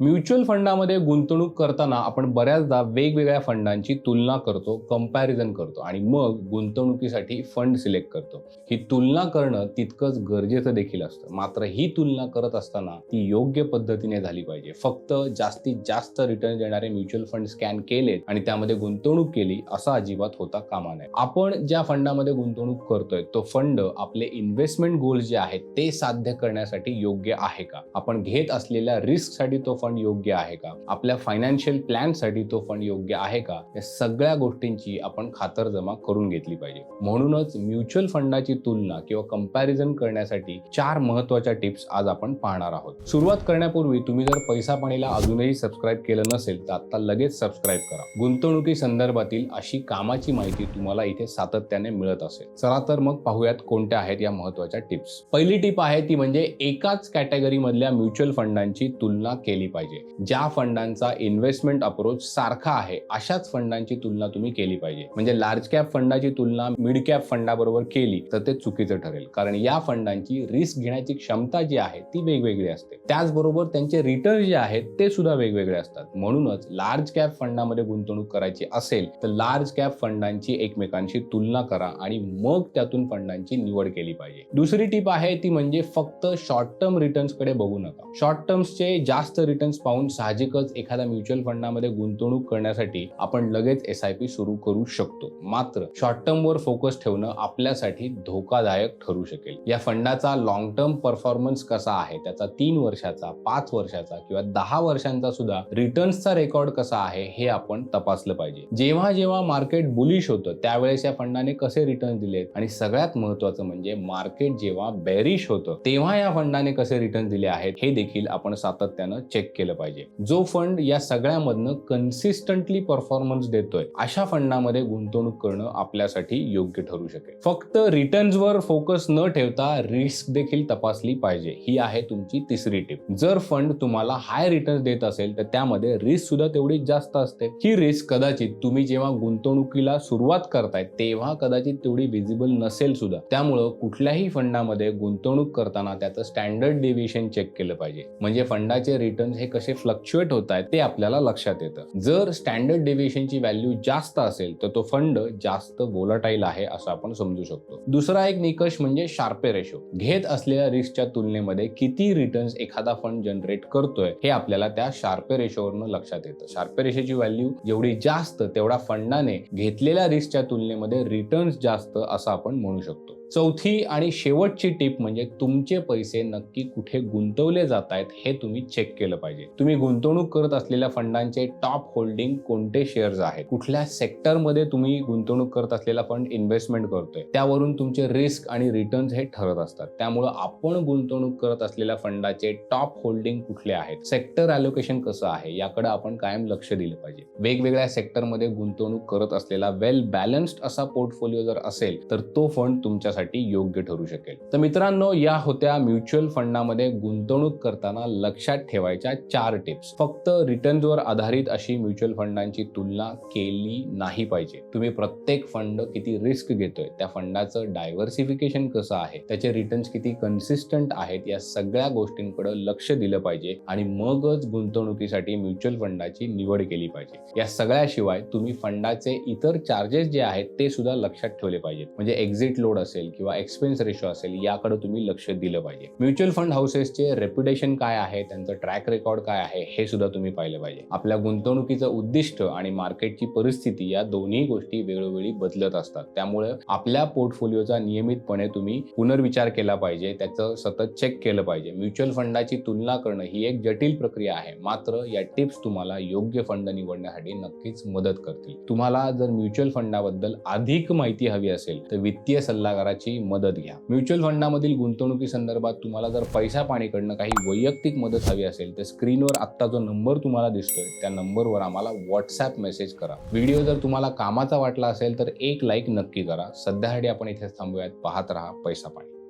Mutual फंडामध्ये गुंतवणूक करताना आपण बऱ्याचदा वेगवेगळ्या फंडांची तुलना करतो कंपॅरिझन करतो आणि मग गुंतवणुकीसाठी फंड सिलेक्ट करतो. ही तुलना करणं तितकंच गरजेचं देखील असतं. मात्र ही तुलना करत असताना ती योग्य पद्धतीने झाली पाहिजे. फक्त जास्तीत जास्त रिटर्न देणारे म्युच्युअल फंड स्कॅन केलेत आणि त्यामध्ये गुंतवणूक केली असा अजिबात होता कामा नये. आपण ज्या फंडामध्ये गुंतवणूक करतोय तो फंड आपले इन्व्हेस्टमेंट गोल्स जे आहेत ते साध्य करण्यासाठी योग्य आहे का? आपण घेत असलेल्या रिस्कसाठी तो फंड योग्य आहे का? आपल्या फायनान्शियल प्लॅनसाठी तो फंड योग्य आहे का? या सगळ्या गोष्टींची आपण खातरजमा करून घेतली पाहिजे. म्हणूनच म्युच्युअल फंडाची तुलना किंवा कंपॅरिझन करण्यासाठी चार महत्त्वाच्या टिप्स आज आपण पाहणार आहोत. सुरुवात करण्यापूर्वी तुम्ही जर पैसा पाणीला अजूनही सबस्क्राईब केलं नसेल तर आता लगेच सबस्क्राईब करा. गुंतवणुकी संदर्भातील अशी कामाची माहिती तुम्हाला इथे सातत्याने मिळत असेल. चला तर मग पाहूयात कोणत्या आहेत या महत्त्वाच्या टिप्स पहिली टिप आहे ती म्हणजे एकाच कॅटेगरीमधल्या म्युच्युअल फंडांची तुलना केली पाहिजे. ज्या फंडांचा इन्व्हेस्टमेंट अप्रोच सारखा आहे अशाच फंडांची तुलना तुम्ही केली पाहिजे. म्हणजे लार्ज कॅप फंडाची तुलना मिड कॅप फंडाबरोबर केली तर ते चुकीचं ठरेल. कारण या फंडांची रिस्क घेण्याची क्षमता जी आहे ती वेगवेगळी असते. त्याचबरोबर त्यांचे रिटर्न जे आहेत ते सुद्धा वेगवेगळे असतात. म्हणूनच लार्ज कॅप फंडामध्ये गुंतवणूक करायची असेल तर लार्ज कॅप फंडांची एकमेकांशी तुलना करा आणि मग त्यातून फंडांची निवड केली पाहिजे. दुसरी टीप आहे ती म्हणजे फक्त शॉर्ट टर्म रिटर्न्सकडे बघू नका. शॉर्ट टर्म्सचे जास्त रिटर्न रिटर्न्स पाहून साहजिकच एखाद्या म्युच्युअल फंडामध्ये गुंतवणूक करण्यासाठी आपण लगेच एस आय पी सुरू करू शकतो. मात्र शॉर्ट टर्मवर फोकस ठेवणं आपल्यासाठी धोकादायक ठरू शकेल. या फंडाचा लॉंग टर्म परफॉर्मन्स कसा आहे त्याचा तीन वर्षाचा पाच वर्षाचा किंवा दहा वर्षांचा सुद्धा रिटर्न्सचा रेकॉर्ड कसा आहे हे आपण तपासलं पाहिजे. जेव्हा जेव्हा मार्केट बुलिश होतं त्यावेळेस या फंडाने कसे रिटर्न दिलेत? आणि सगळ्यात महत्वाचं म्हणजे मार्केट जेव्हा बेरिश होतं तेव्हा या फंडाने कसे रिटर्न दिले आहेत हे देखील आपण सातत्यानं चेक केलं पाहिजे. जो फंड या सगळ्यामधनं कन्सिस्टंटली परफॉर्मन्स देतोय अशा फंडामध्ये गुंतवणूक करणं आपल्यासाठी योग्य ठरू शकेल. फक्त रिटर्न्सवर फोकस न ठेवता रिस्क देखील तपासली पाहिजे. ही आहे तुमची तिसरी टिप जर फंड तुम्हाला हाय रिटर्न देत असेल तर त्यामध्ये रिस्क सुद्धा तेवढी जास्त असते. ही रिस्क कदाचित तुम्ही जेव्हा गुंतवणुकीला सुरुवात करताय तेव्हा कदाचित तेवढी विजिबल नसेल सुद्धा. त्यामुळं कुठल्याही फंडामध्ये गुंतवणूक करताना त्याचं स्टँडर्ड डेव्हिएशन चेक केलं पाहिजे. म्हणजे फंडाचे रिटर्न हे कसे फ्लक्च्युएट होत आहेत ते आपल्याला लक्षात येतं. जर स्टँडर्ड डेव्हिएशनची व्हॅल्यू जास्त असेल तर तो फंड जास्त वोलाटाईल आहे असं आपण समजू शकतो. दुसरा एक निकष म्हणजे शार्पे रेशो घेत असलेल्या रिस्कच्या तुलनेमध्ये किती रिटर्न्स एखादा फंड जनरेट करतोय हे आपल्याला त्या शार्पे रेशोवरनं लक्षात येतं. शार्पे रेशोची व्हॅल्यू जेवढी जास्त तेवढा फंडाने घेतलेल्या रिस्कच्या तुलनेमध्ये रिटर्न्स जास्त असं आपण म्हणू शकतो. चौथी आणि शेवटची टिप म्हणजे तुमचे पैसे नक्की कुठे गुंतवले जात आहेत हे तुम्ही चेक केलं पाहिजे. तुम्ही गुंतवणूक करत असलेल्या फंडांचे टॉप होल्डिंग कोणते शेअर्स आहेत? कुठल्या सेक्टरमध्ये तुम्ही गुंतवणूक करत असलेला फंड इन्व्हेस्टमेंट करतोय? त्यावरून तुमचे रिस्क आणि रिटर्न्स हे ठरत असतात. त्यामुळं आपण गुंतवणूक करत असलेल्या फंडाचे टॉप होल्डिंग कुठले आहेत? सेक्टर अलोकेशन कसं आहे? याकडे आपण कायम लक्ष दिलं पाहिजे. वेगवेगळ्या सेक्टरमध्ये गुंतवणूक करत असलेला वेल बॅलन्स्ड असा पोर्टफोलिओ जर असेल तर तो फंड तुमच्यासाठी योग्य ठरू शकेल. तर मित्रांनो या होत्या म्युच्युअल फंडामध्ये गुंतवणूक करताना लक्षात ठेवायच्या चार टिप्स फक्त रिटर्न्सवर आधारित अशी म्युच्युअल फंडांची तुलना केली नाही पाहिजे. तुम्ही प्रत्येक फंड किती रिस्क घेतोय त्या फंडाचं डायव्हर्सिफिकेशन कसं आहे त्याचे रिटर्न्स किती कन्सिस्टंट आहेत या सगळ्या गोष्टींकडे लक्ष दिलं पाहिजे आणि मगच गुंतवणुकीसाठी म्युच्युअल फंडाची निवड केली पाहिजे. या सगळ्याशिवाय तुम्ही फंडाचे इतर चार्जेस जे आहेत ते सुद्धा लक्षात ठेवले पाहिजेत. म्हणजे एक्झिट लोड असेल किंवा एक्सपेन्स रेशो असेल याकडे तुम्ही लक्ष दिलं पाहिजे. म्युच्युअल फंड हाऊसेसचे रेप्युटेशन काय आहे त्यांचं ट्रॅक रेकॉर्ड काय आहे हे सुद्धा तुम्ही पाहिलं पाहिजे. आपल्या गुंतवणुकीचं उद्दिष्ट आणि मार्केटची परिस्थिती या दोन्ही गोष्टी वेळोवेळी बदलत असतात. त्यामुळे आपल्या पोर्टफोलिओचा नियमितपणे तुम्ही पुनर्विचार केला पाहिजे त्याचं सतत चेक केलं पाहिजे. म्युच्युअल फंडाची तुलना करणं ही एक जटिल प्रक्रिया आहे. मात्र या टिप्स तुम्हाला योग्य फंड निवडण्यासाठी नक्कीच मदत करतील. तुम्हाला जर म्युच्युअल फंडाबद्दल अधिक माहिती हवी असेल तर वित्तीय सल्लागाराची मदत घ्या. म्युच्युअल फंडामधील गुंतवणुकी संदर्भात तुम्हाला जर पैसा पाणीकडनं काही वैयक्तिक मदत हवी असेल तर स्क्रीनवर आत्ता जो नंबर तुम्हाला दिसतोय त्या नंबरवर आम्हाला व्हॉट्सॲप मेसेज करा. व्हिडिओ जर तुम्हाला कामाचा वाटला असेल तर एक लाईक नक्की करा. सध्यासाठी आपण इथे थांबूयात. पाहत राहा पैसा पाणी.